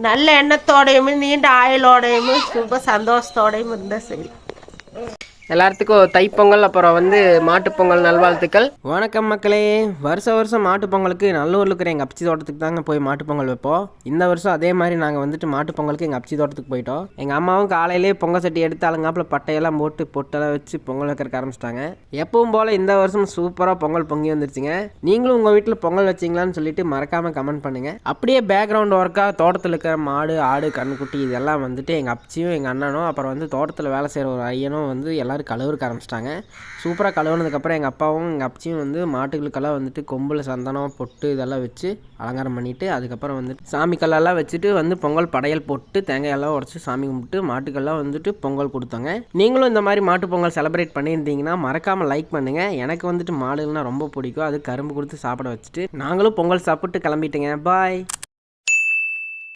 நல்ல எண்ணத்தோடையும் நீண்ட ஆயுளோடையும் ரொம்ப சந்தோஷத்தோடையும் இருந்தால் சரி. எல்லாத்துக்கும் தைப்பொங்கல் அப்புறம் வந்து மாட்டுப்பொங்கல் நல்வாழ்த்துக்கள். வணக்கம் மக்களே. வருஷம் வருஷம் மாட்டுப்பொங்கலுக்கு நல்லூரில் இருக்கிற எங்கள் அப்பச்சி தோட்டத்துக்கு தாங்க போய் மாட்டுப்பொங்கல் வைப்போம். இந்த வருஷம் அதே மாதிரி நாங்கள் வந்துட்டு மாட்டுப்பொங்கலுக்கு எங்கள் அப்பச்சி தோட்டத்துக்கு போயிட்டோம். எங்கள் அம்மாவும் காலையிலே பொங்கல் சட்டி எடுத்து அலங்காப்பில் பட்டையெல்லாம் போட்டு பொட்டெல்லாம் வச்சு பொங்கல் வைக்கிறக்க ஆரம்பிச்சிட்டாங்க. எப்பவும் போல் இந்த வருஷம் சூப்பராக பொங்கல் பொங்கி வந்துருச்சுங்க. நீங்களும் உங்கள் வீட்டில் பொங்கல் வச்சிங்களான்னு சொல்லிட்டு மறக்காமல் கமெண்ட் பண்ணுங்கள் அப்படியே பேக்ரவுண்ட் ஒர்க்காக தோட்டத்தில் இருக்கிற மாடு ஆடு கண்ணுக்குட்டி இதெல்லாம் வந்துட்டு எங்கள் அப்பச்சியும் எங்கள் அண்ணனும் அப்புறம் வந்து தோட்டத்தில் வேலை செய்கிற ஒரு ஐயனும் வந்து எல்லாரும் கழுவுறக்க ஆரம்பிச்சிட்டாங்க. சூப்பராக கழுவுனதுக்கப்புறம் எங்கள் அப்பாவும் எங்கள் அப்பச்சியும் வந்து மாட்டுகளுக்கெல்லாம் வந்துட்டு கொம்பில் சந்தனம் பொட்டு இதெல்லாம் வச்சு அலங்காரம் பண்ணிவிட்டு அதுக்கப்புறம் வந்துட்டு சாமி கல்லெல்லாம் வச்சுட்டு வந்து பொங்கல் படையல் போட்டு தேங்காயெல்லாம் உடச்சி சாமி கும்பிட்டு மாட்டுக்கெல்லாம் வந்துட்டு பொங்கல் கொடுத்தாங்க. நீங்களும் இந்த மாதிரி மாட்டு பொங்கல் செலிப்ரேட் பண்ணியிருந்தீங்கன்னா மறக்காமல் லைக் பண்ணுங்கள் எனக்கு வந்துட்டு மாடுகள்னால் ரொம்ப பிடிக்கும். அது கரும்பு கொடுத்து சாப்பிட வச்சுட்டு நாங்களும் பொங்கல் சாப்பிட்டு கிளம்பிட்டுங்க. பாய்